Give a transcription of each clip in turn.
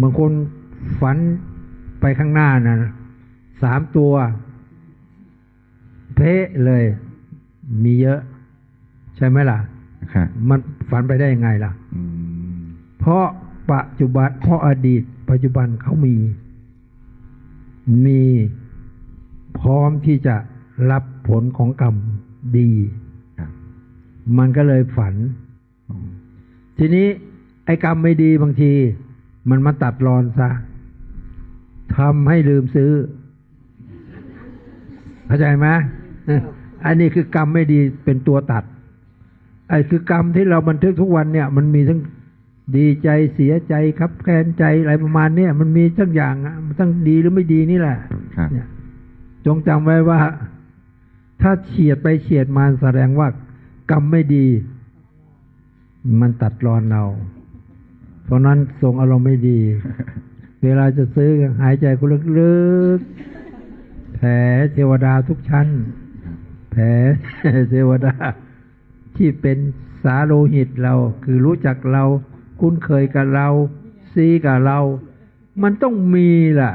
บางคนฝันไปข้างหน้านะสามตัวเพะเลย มีเยอะ ใช่ไหมล่ะครับมันฝันไปได้ยังไงล่ะอืมเพราะปัจจุบันเพราะอดีต ปัจจุบันเขามี มีพร้อมที่จะรับผลของกรรมดีครับมันก็เลยฝันอืมทีนี้ไอ้กรรมไม่ดีบางที มันมาตัดรอนซะทำให้ลืมซื้อเข้าใจไหมเอ้ออันนี้คือกรรมไม่ดีเป็นตัวตัด ไอ้คือกรรมที่เราบันทึกทุกวันเนี่ย มันมีทั้งดีใจเสียใจครับแค้นใจอะไรประมาณเนี้ยมันมีทั้งอย่างอะมันทั้งดีหรือไม่ดีนี่แหละครับเนี่ยจงจำไว้ว่า ถ้าเฉียดไปเฉียดมาแสดงว่ากรรมไม่ดี มันตัดรอนเรา เพราะนั้นทรงอารมณ์ไม่ดี เวลาจะซื้อก็หายใจก็ลึกๆ แผ่เทวดาทุกชั้น แผ่เทวดา ที่เป็นสาโลหิตเราคือรู้จักเรา คุ้นเคยกับเรา ซีกับเรา มันต้องมีล่ะ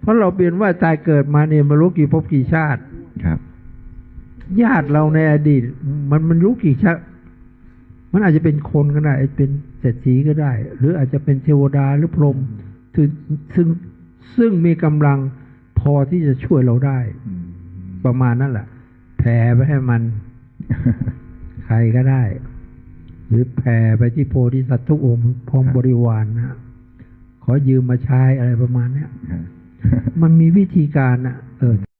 เพราะเราเปลี่ยนว่าตายเกิดมาเนี่ยมารู้กี่ภพกี่ชาติครับ ญาติเราในอดีต มันมันรู้กี่ชาติ มันอาจจะเป็นคนก็ได้เป็นเศรษฐีก็ได้ หรืออาจจะเป็นเทวดาหรือพรหมซึ่งซึ่งซึ่งมีกำลังพอที่จะช่วยเราได้อืมประมาณนั่นแหละแผ่ไปให้มัน ใครก็ได้ หรือแผ่ไปที่โพธิสัตว์ทุกองค์พร้อมบริวารนะขอยืมมาใช้อะไรประมาณเนี้ยครับมันมีวิธีการนะเออ